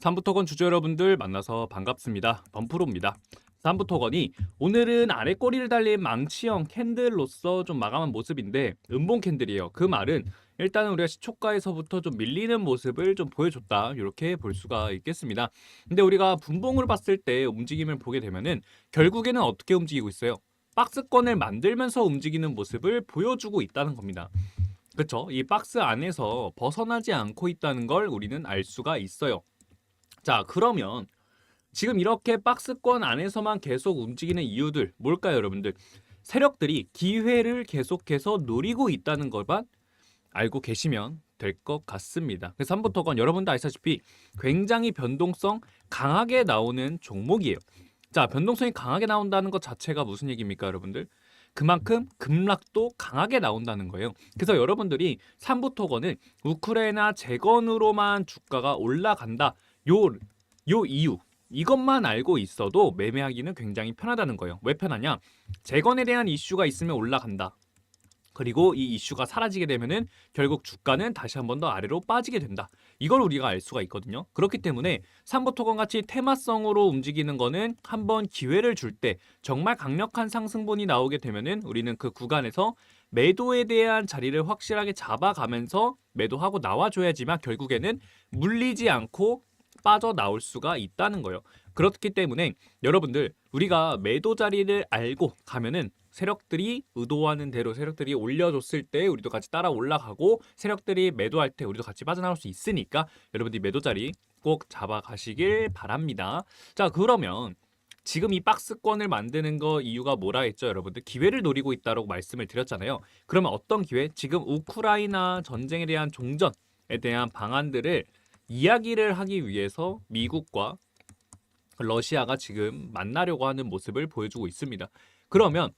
삼부토건 주주 여러분들 만나서 반갑습니다. 범프로입니다. 삼부토건이 오늘은 아래 꼬리를 달린 망치형 캔들로서 좀 마감한 모습인데 음봉 캔들이에요. 그 말은 일단은 우리가 시초가에서부터 좀 밀리는 모습을 좀 보여줬다 이렇게 볼 수가 있겠습니다. 근데 우리가 분봉을 봤을 때 움직임을 보게 되면은 결국에는 어떻게 움직이고 있어요? 박스권을 만들면서 움직이는 모습을 보여주고 있다는 겁니다. 그렇죠? 이 박스 안에서 벗어나지 않고 있다는 걸 우리는 알 수가 있어요. 자, 그러면 지금 이렇게 박스권 안에서만 계속 움직이는 이유들 뭘까요, 여러분들? 세력들이 기회를 계속해서 노리고 있다는 것만 알고 계시면 될 것 같습니다. 그래서 3부터건 여러분도 아시다시피 굉장히 변동성 강하게 나오는 종목이에요. 자, 변동성이 강하게 나온다는 것 자체가 무슨 얘기입니까, 여러분들? 그만큼 급락도 강하게 나온다는 거예요. 그래서 여러분들이 3부 토건은 우크라이나 재건으로만 주가가 올라간다. 요, 요 이유. 이것만 알고 있어도 매매하기는 굉장히 편하다는 거예요. 왜 편하냐? 재건에 대한 이슈가 있으면 올라간다. 그리고 이 이슈가 사라지게 되면은 결국 주가는 다시 한 번 더 아래로 빠지게 된다. 이걸 우리가 알 수가 있거든요. 그렇기 때문에 삼보토건 같이 테마성으로 움직이는 거는 한 번 기회를 줄 때 정말 강력한 상승분이 나오게 되면은 우리는 그 구간에서 매도에 대한 자리를 확실하게 잡아가면서 매도하고 나와줘야지만 결국에는 물리지 않고 빠져나올 수가 있다는 거예요. 그렇기 때문에 여러분들 우리가 매도 자리를 알고 가면은 세력들이 의도하는 대로 세력들이 올려줬을 때 우리도 같이 따라 올라가고 세력들이 매도할 때 우리도 같이 빠져나올 수 있으니까 여러분들이 매도 자리 꼭 잡아가시길 바랍니다. 자 그러면 지금 이 박스권을 만드는 거 이유가 뭐라 했죠, 여러분들? 기회를 노리고 있다고 말씀을 드렸잖아요. 그러면 어떤 기회? 지금 우크라이나 전쟁에 대한 종전에 대한 방안들을 이야기를 하기 위해서 미국과 러시아가 지금 만나려고 하는 모습을 보여주고 있습니다. 그러면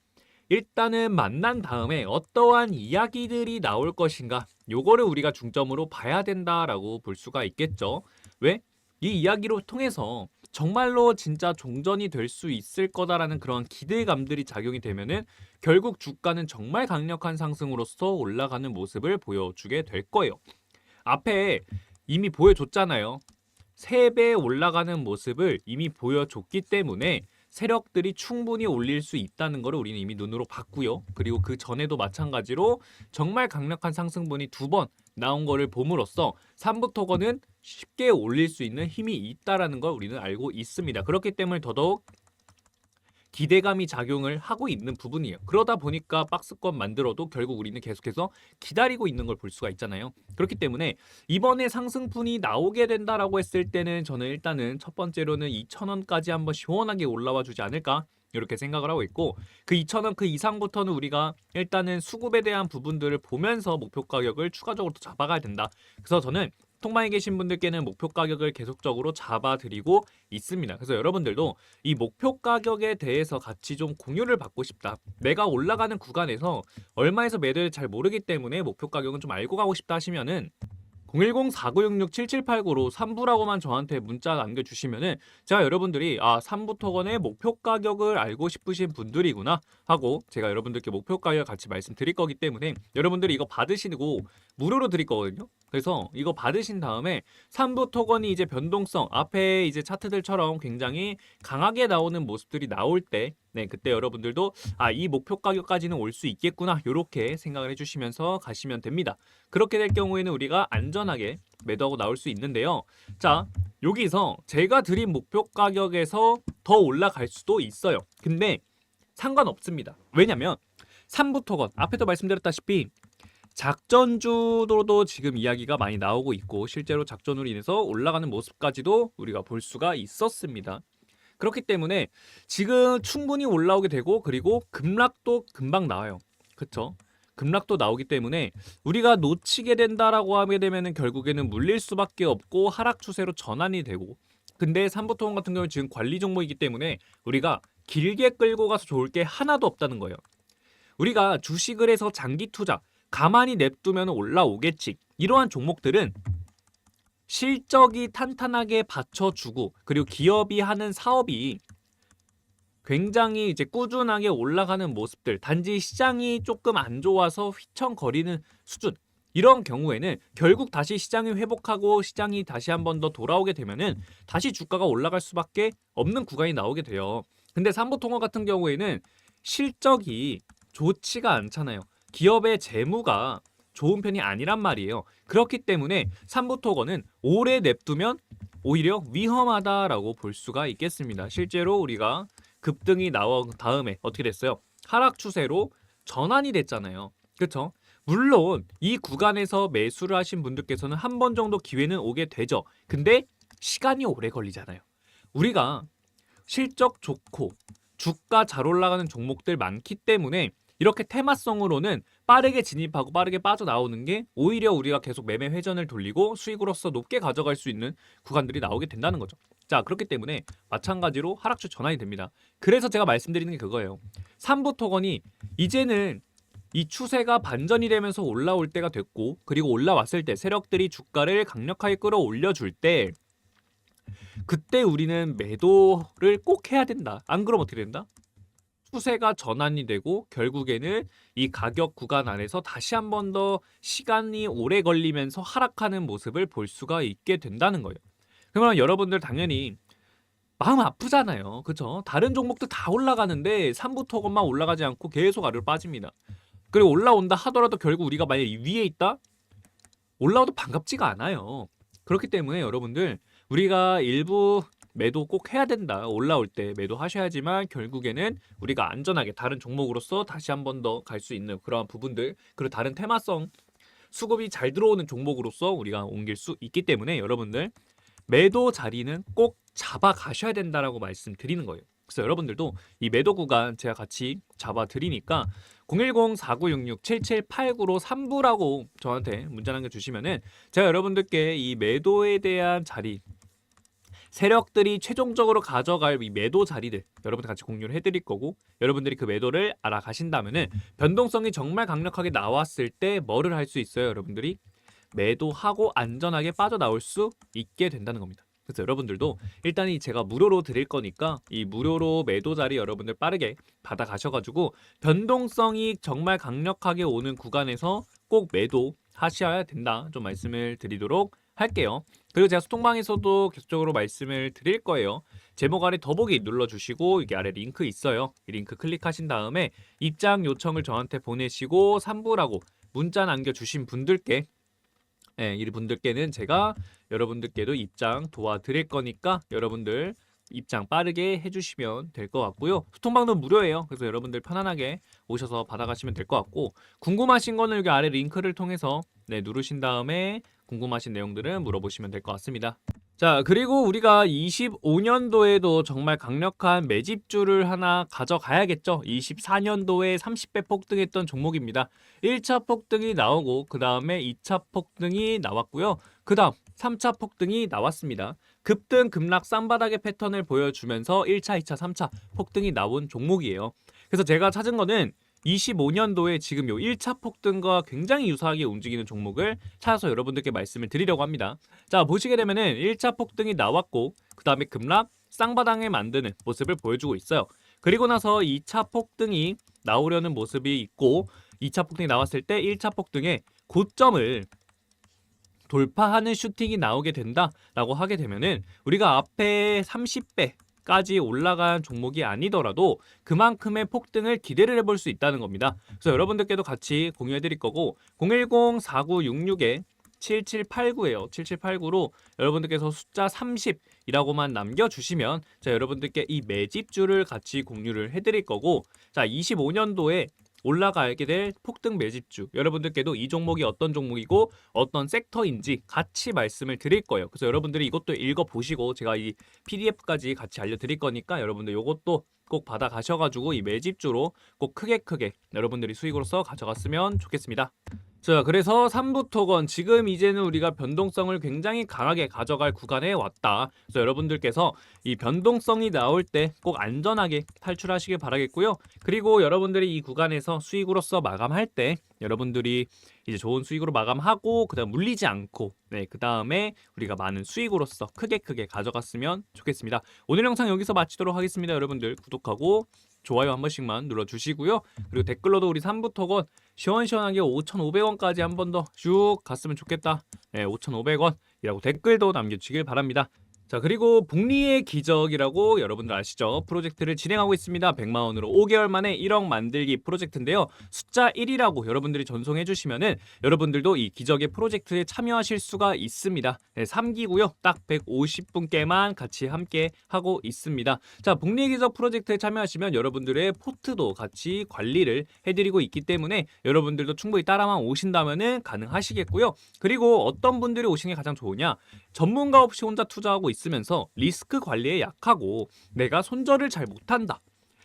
일단은 만난 다음에 어떠한 이야기들이 나올 것인가 요거를 우리가 중점으로 봐야 된다라고 볼 수가 있겠죠. 왜? 이 이야기로 통해서 정말로 진짜 종전이 될 수 있을 거다라는 그런 기대감들이 작용이 되면은 결국 주가는 정말 강력한 상승으로서 올라가는 모습을 보여주게 될 거예요. 앞에 이미 보여줬잖아요. 3배 올라가는 모습을 이미 보여줬기 때문에 세력들이 충분히 올릴 수 있다는 것을 우리는 이미 눈으로 봤고요. 그리고 그 전에도 마찬가지로 정말 강력한 상승분이 두 번 나온 거를 봄으로써 3부 토건은 쉽게 올릴 수 있는 힘이 있다라는 걸 우리는 알고 있습니다. 그렇기 때문에 더더욱 기대감이 작용을 하고 있는 부분이에요. 그러다 보니까 박스권 만들어도 결국 우리는 계속해서 기다리고 있는 걸 볼 수가 있잖아요. 그렇기 때문에 이번에 상승분이 나오게 된다라고 했을 때는 저는 일단은 첫 번째로는 2,000원까지 한번 시원하게 올라와 주지 않을까 이렇게 생각을 하고 있고 그 2,000원 그 이상부터는 우리가 일단은 수급에 대한 부분들을 보면서 목표 가격을 추가적으로 또 잡아가야 된다. 그래서 저는 통방에 계신 분들께는 목표 가격을 계속적으로 잡아드리고 있습니다. 그래서 여러분들도 이 목표 가격에 대해서 같이 좀 공유를 받고 싶다. 내가 올라가는 구간에서 얼마에서 매도를 잘 모르기 때문에 목표 가격은 좀 알고 가고 싶다 하시면은 010-4966-7789로 3부라고만 저한테 문자 남겨주시면은 제가 여러분들이 아 3부 토건의 목표 가격을 알고 싶으신 분들이구나 하고 제가 여러분들께 목표 가격 같이 말씀드릴 거기 때문에 여러분들이 이거 받으시고 무료로 드릴 거거든요. 그래서 이거 받으신 다음에 3부 토건이 이제 변동성 앞에 이제 차트들처럼 굉장히 강하게 나오는 모습들이 나올 때 네, 그때 여러분들도 아, 이 목표 가격까지는 올 수 있겠구나. 요렇게 생각을 해 주시면서 가시면 됩니다. 그렇게 될 경우에는 우리가 안전하게 매도하고 나올 수 있는데요. 자, 여기서 제가 드린 목표 가격에서 더 올라갈 수도 있어요. 근데 상관없습니다. 왜냐면 3부 토건 앞에도 말씀드렸다시피 작전주로도 지금 이야기가 많이 나오고 있고 실제로 작전으로 인해서 올라가는 모습까지도 우리가 볼 수가 있었습니다. 그렇기 때문에 지금 충분히 올라오게 되고 그리고 급락도 금방 나와요. 그쵸? 급락도 나오기 때문에 우리가 놓치게 된다라고 하게 되면은 결국에는 물릴 수밖에 없고 하락 추세로 전환이 되고 근데 삼보통 같은 경우는 지금 관리 종목이기 때문에 우리가 길게 끌고 가서 좋을 게 하나도 없다는 거예요. 우리가 주식을 해서 장기 투자 가만히 냅두면 올라오겠지. 이러한 종목들은 실적이 탄탄하게 받쳐주고 그리고 기업이 하는 사업이 굉장히 이제 꾸준하게 올라가는 모습들 단지 시장이 조금 안 좋아서 휘청거리는 수준 이런 경우에는 결국 다시 시장이 회복하고 시장이 다시 한 번 더 돌아오게 되면은 다시 주가가 올라갈 수밖에 없는 구간이 나오게 돼요. 근데 삼보통화 같은 경우에는 실적이 좋지가 않잖아요. 기업의 재무가 좋은 편이 아니란 말이에요. 그렇기 때문에 삼보토건은 오래 냅두면 오히려 위험하다라고 볼 수가 있겠습니다. 실제로 우리가 급등이 나온 다음에 어떻게 됐어요? 하락 추세로 전환이 됐잖아요. 그렇죠? 물론 이 구간에서 매수를 하신 분들께서는 한 번 정도 기회는 오게 되죠. 근데 시간이 오래 걸리잖아요. 우리가 실적 좋고 주가 잘 올라가는 종목들 많기 때문에 이렇게 테마성으로는 빠르게 진입하고 빠르게 빠져나오는 게 오히려 우리가 계속 매매 회전을 돌리고 수익으로서 높게 가져갈 수 있는 구간들이 나오게 된다는 거죠. 자, 그렇기 때문에 마찬가지로 하락주 전환이 됩니다. 그래서 제가 말씀드리는 게 그거예요. 삼부 토건이 이제는 이 추세가 반전이 되면서 올라올 때가 됐고 그리고 올라왔을 때 세력들이 주가를 강력하게 끌어올려 줄때 그때 우리는 매도를 꼭 해야 된다. 안 그러면 어떻게 된다? 추세가 전환이 되고 결국에는 이 가격 구간 안에서 다시 한 번 더 시간이 오래 걸리면서 하락하는 모습을 볼 수가 있게 된다는 거예요. 그러면 여러분들 당연히 마음 아프잖아요. 그렇죠? 다른 종목도 다 올라가는데 3부 토건만 올라가지 않고 계속 아래로 빠집니다. 그리고 올라온다 하더라도 결국 우리가 만약 위에 있다? 올라와도 반갑지가 않아요. 그렇기 때문에 여러분들 우리가 일부 매도 꼭 해야 된다. 올라올 때 매도 하셔야지만 결국에는 우리가 안전하게 다른 종목으로서 다시 한 번 더 갈 수 있는 그러한 부분들 그리고 다른 테마성 수급이 잘 들어오는 종목으로서 우리가 옮길 수 있기 때문에 여러분들 매도 자리는 꼭 잡아 가셔야 된다라고 말씀드리는 거예요. 그래서 여러분들도 이 매도 구간 제가 같이 잡아 드리니까 010-4966-7789로 3부라고 저한테 문자 남겨 주시면은 제가 여러분들께 이 매도에 대한 자리 세력들이 최종적으로 가져갈 이 매도 자리들 여러분들 같이 공유를 해드릴 거고 여러분들이 그 매도를 알아가신다면은 변동성이 정말 강력하게 나왔을 때 뭐를 할 수 있어요 여러분들이 매도하고 안전하게 빠져나올 수 있게 된다는 겁니다. 그래서 여러분들도 일단 이 제가 무료로 드릴 거니까 이 무료로 매도 자리 여러분들 빠르게 받아 가셔가지고 변동성이 정말 강력하게 오는 구간에서 꼭 매도 하셔야 된다 좀 말씀을 드리도록 할게요. 그리고 제가 소통방에서도 계속적으로 말씀을 드릴 거예요. 제목 아래 더보기 눌러주시고 이게 아래 링크 있어요. 이 링크 클릭하신 다음에 입장 요청을 저한테 보내시고 3부라고 문자 남겨주신 분들께 예, 이 분들께는 제가 여러분들께도 입장 도와드릴 거니까 여러분들 입장 빠르게 해주시면 될 것 같고요. 소통방도 무료예요. 그래서 여러분들 편안하게 오셔서 받아가시면 될 것 같고 궁금하신 거는 여기 아래 링크를 통해서 네, 누르신 다음에 궁금하신 내용들은 물어보시면 될 것 같습니다. 자, 그리고 우리가 25년도에도 정말 강력한 매집주를 하나 가져가야겠죠. 24년도에 30배 폭등했던 종목입니다. 1차 폭등이 나오고 그 다음에 2차 폭등이 나왔고요. 그 다음 3차 폭등이 나왔습니다. 급등 급락 쌍바닥의 패턴을 보여주면서 1차, 2차, 3차 폭등이 나온 종목이에요. 그래서 제가 찾은 거는 25년도에 지금 요 1차 폭등과 굉장히 유사하게 움직이는 종목을 찾아서 여러분들께 말씀을 드리려고 합니다. 자, 보시게 되면은 1차 폭등이 나왔고 그다음에 급락 쌍바닥에 만드는 모습을 보여주고 있어요. 그리고 나서 2차 폭등이 나오려는 모습이 있고 2차 폭등이 나왔을 때 1차 폭등의 고점을 돌파하는 슈팅이 나오게 된다라고 하게 되면은 우리가 앞에 30배 까지 올라간 종목이 아니더라도 그만큼의 폭등을 기대를 해볼 수 있다는 겁니다. 그래서 여러분들께도 같이 공유해 드릴 거고 010-4966에 7789예요. 7789로 여러분들께서 숫자 30이라고만 남겨주시면 자 여러분들께 이 매집주를 같이 공유를 해드릴 거고 자 25년도에 올라가게 될 폭등 매집주 여러분들께도 이 종목이 어떤 종목이고 어떤 섹터인지 같이 말씀을 드릴 거예요. 그래서 여러분들이 이것도 읽어 보시고 제가 이 PDF까지 같이 알려드릴 거니까 여러분들 이것도 꼭 받아 가셔가지고 이 매집주로 꼭 크게 크게 여러분들이 수익으로서 가져갔으면 좋겠습니다. 자, 그래서 3부 토건 지금 이제는 우리가 변동성을 굉장히 강하게 가져갈 구간에 왔다. 그래서 여러분들께서 이 변동성이 나올 때 꼭 안전하게 탈출하시길 바라겠고요. 그리고 여러분들이 이 구간에서 수익으로서 마감할 때 여러분들이 이제 좋은 수익으로 마감하고 그다음 물리지 않고 네, 그다음에 우리가 많은 수익으로서 크게 크게 가져갔으면 좋겠습니다. 오늘 영상 여기서 마치도록 하겠습니다. 여러분들 구독하고 좋아요 한 번씩만 눌러주시고요. 그리고 댓글로도 우리 3부 토건 시원시원하게 5,500원까지 한 번 더 쭉 갔으면 좋겠다. 네, 5,500원이라고 댓글도 남겨주시길 바랍니다. 자 그리고 북리의 기적이라고 여러분들 아시죠? 프로젝트를 진행하고 있습니다. 100만 원으로 5개월 만에 1억 만들기 프로젝트인데요. 숫자 1이라고 여러분들이 전송해 주시면은 여러분들도 이 기적의 프로젝트에 참여하실 수가 있습니다. 네, 3기고요. 딱 150분께만 같이 함께 하고 있습니다. 자 북리의 기적 프로젝트에 참여하시면 여러분들의 포트도 같이 관리를 해 드리고 있기 때문에 여러분들도 충분히 따라만 오신다면은 가능하시겠고요. 그리고 어떤 분들이 오시는 게 가장 좋으냐? 전문가 없이 혼자 투자하고 있 으면서 리스크 관리에 약하고 내가 손절을 잘 못한다.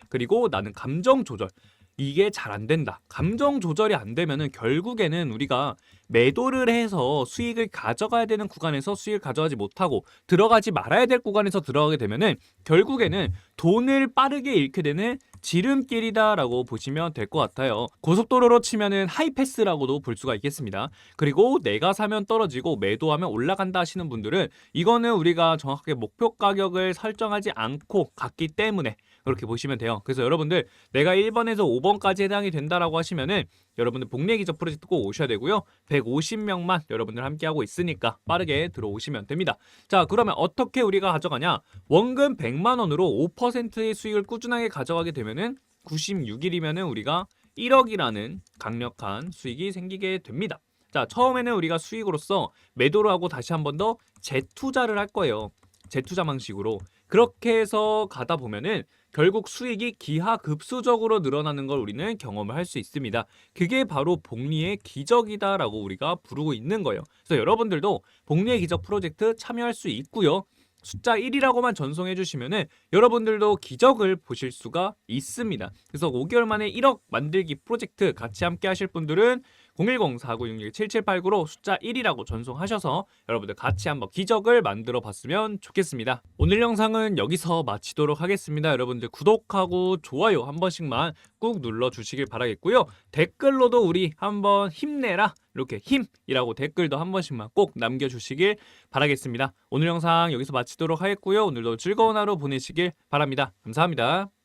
그리고 나는 감정 조절 이게 잘 안 된다. 감정 조절이 안 되면은 결국에는 우리가 매도를 해서 수익을 가져가야 되는 구간에서 수익을 가져가지 못하고 들어가지 말아야 될 구간에서 들어가게 되면은 결국에는 돈을 빠르게 잃게 되는 지름길이다라고 보시면 될 것 같아요. 고속도로로 치면은 하이패스라고도 볼 수가 있겠습니다. 그리고 내가 사면 떨어지고 매도하면 올라간다 하시는 분들은 이거는 우리가 정확하게 목표 가격을 설정하지 않고 갔기 때문에 그렇게 보시면 돼요. 그래서 여러분들 내가 1번에서 5번까지 해당이 된다라고 하시면은 여러분들 복례 기적 프로젝트 꼭 오셔야 되고요. 150명만 여러분들 함께 하고 있으니까 빠르게 들어오시면 됩니다. 자, 그러면 어떻게 우리가 가져가냐? 원금 100만 원으로 5%의 수익을 꾸준하게 가져가게 되면은 96일이면은 우리가 1억이라는 강력한 수익이 생기게 됩니다. 자, 처음에는 우리가 수익으로서 매도를 하고 다시 한 번 더 재투자를 할 거예요. 재투자 방식으로. 그렇게 해서 가다 보면은 결국 수익이 기하급수적으로 늘어나는 걸 우리는 경험을 할 수 있습니다. 그게 바로 복리의 기적이다라고 우리가 부르고 있는 거예요. 그래서 여러분들도 복리의 기적 프로젝트 참여할 수 있고요. 숫자 1이라고만 전송해 주시면은 여러분들도 기적을 보실 수가 있습니다. 그래서 5개월 만에 1억 만들기 프로젝트 같이 함께 하실 분들은 010-4966-7789로 숫자 1이라고 전송하셔서 여러분들 같이 한번 기적을 만들어 봤으면 좋겠습니다. 오늘 영상은 여기서 마치도록 하겠습니다. 여러분들 구독하고 좋아요 한 번씩만 꾹 눌러 주시길 바라겠고요. 댓글로도 우리 한번 힘내라 이렇게 힘이라고 댓글도 한 번씩만 꼭 남겨주시길 바라겠습니다. 오늘 영상 여기서 마치도록 하겠고요. 오늘도 즐거운 하루 보내시길 바랍니다. 감사합니다.